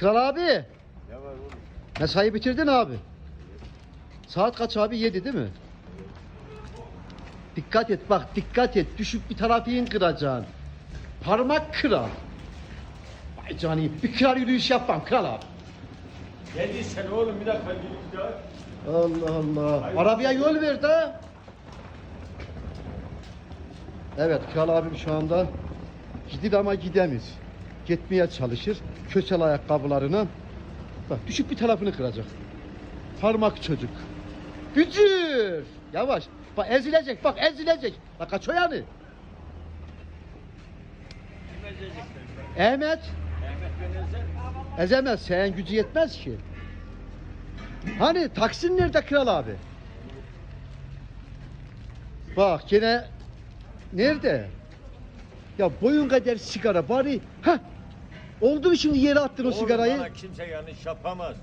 Kral abi. Ne var oğlum? Mesai bitirdin abi. Saat kaç abi? 7 değil mi? Dikkat et bak dikkat et. Düşüp bir trafiğin kıracaksın. Parmak kırar. Vay cani bir kırar yürüyüş yapmam kral abi. Geldiysen oğlum bir dakika bir daha. Allah Allah. Arabaya yol ver de. Evet Kral abim şu anda gidir ama gidemez. Gitmeye çalışır. Kösel ayakkabılarına. Bak düşüp bir tarafını kıracak. Parmak çocuk. Bücür. Yavaş. Bak ezilecek bak ezilecek. Bak kaç o yani. Ahmet. Ezemez. Sen gücü yetmez ki. Hani Taksim nerede kral abi? Bak gene nerede? Ya boyun kadar sigara bari. Ha. Oldu mu şimdi yere attın o Oğlum sigarayı? Bana kimse yanlış yapamaz.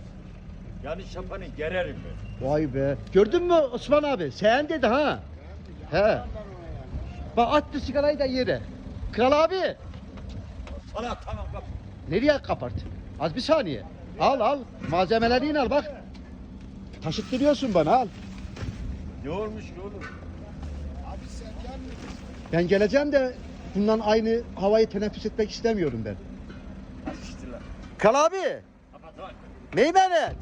Yanlış yapanı gererim ben. Vay be. Gördün mü Osman abi? Sen dedi ha. He. Bak attı sigarayı da yere. Kral abi. Sana tamam bak. Nereye kapart? Az bir saniye. Al al. Malzemelerini al bak. Taşıttırıyorsun bana al. Ne olmuş ki oğlum? Ben geleceğim de bundan aynı havayı teneffüs etmek istemiyorum ben. Kal abi. Kapat lan. Meymenet.